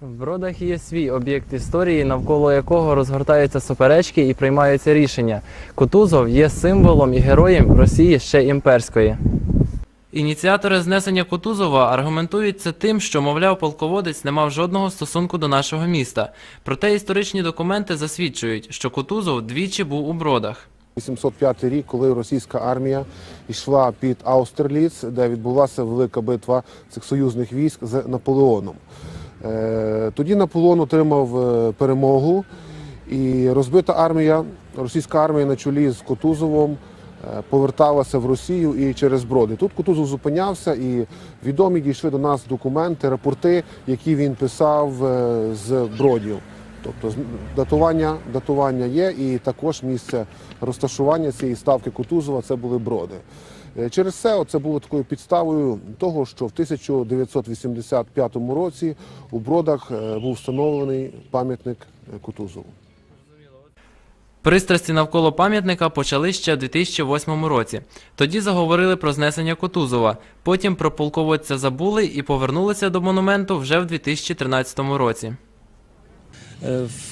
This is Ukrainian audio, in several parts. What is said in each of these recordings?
В Бродах є свій об'єкт історії, навколо якого розгортаються суперечки і приймаються рішення. Кутузов є символом і героєм Росії ще імперської. Ініціатори знесення Кутузова аргументують це тим, що, мовляв, полководець не мав жодного стосунку до нашого міста. Проте історичні документи засвідчують, що Кутузов двічі був у Бродах. 805 рік, коли російська армія йшла під Аустерліц, де відбулася велика битва цих союзних військ з Наполеоном. Е, Тоді Наполеон отримав е, перемогу, і розбита армія, російська армія на чолі з Кутузовом е, поверталася в Росію і через Броди. Тут Кутузов зупинявся, і відомі дійшли до нас документи, рапорти, які він писав з Бродів. Тобто датування, датування є, і також місце розташування цієї ставки Кутузова це були броди. Е, Через це це було такою підставою того, що в 1985 році у бродах е, був встановлений пам'ятник е, Кутузову. Пристрасті навколо пам'ятника почали ще в 2008 році. Тоді заговорили про знесення Кутузова, потім про полководця забули і повернулися до монументу вже в 2013 році.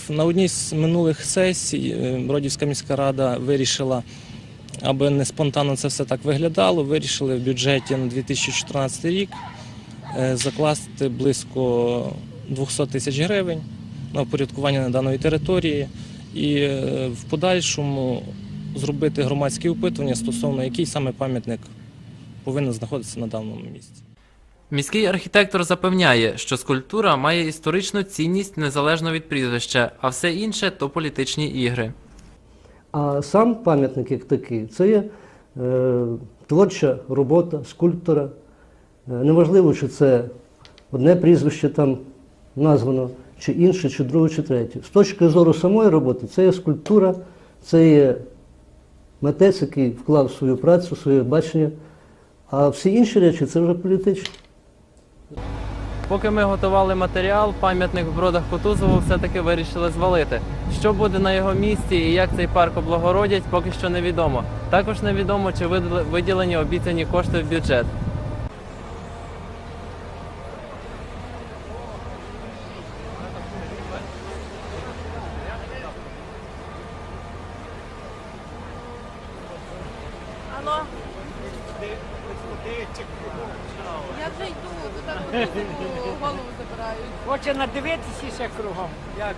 На одній з минулих сесій Бродівська міська рада вирішила, аби не спонтанно це все так виглядало, вирішили в бюджеті на 2014 рік е, закласти близько 200 тисяч гривень на упорядкування даної території і е, в подальшому зробити громадські опитування стосовно який саме пам'ятник повинен знаходитися на даному місці. Міський архітектор запевняє, що скульптура має історичну цінність незалежно від прізвища, а все інше то політичні ігри. А сам пам'ятник як такий це є е, творча робота скульптора. Е, неважливо, чи це одне прізвище там названо, чи інше, чи друге, чи третє. З точки зору самої роботи, це є скульптура, це є митець, який вклав свою працю, своє бачення. А всі інші речі це вже політичні. Поки ми готували матеріал, пам'ятник в бродах Кутузову все-таки вирішили звалити. Що буде на його місці і як цей парк облагородять, поки що невідомо. Також невідомо, чи виділені обіцяні кошти в бюджет. Алло. Я вже йду, то так голову забирають. Хоче надивитися ще кругом. Як?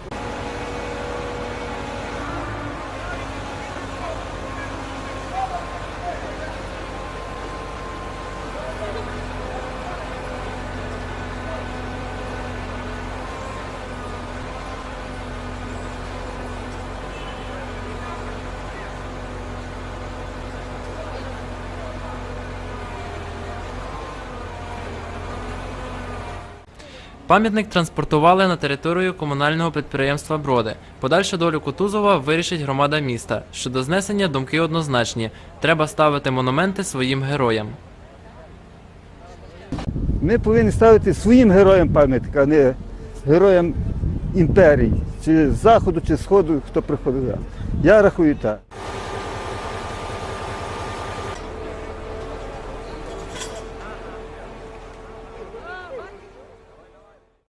Пам'ятник транспортували на територію комунального підприємства Броди. Подальшу долю Кутузова вирішить громада міста. Щодо знесення думки однозначні. Треба ставити монументи своїм героям. Ми повинні ставити своїм героям пам'ятник, а не героям імперії, чи заходу, чи сходу, хто приходив. Я рахую так.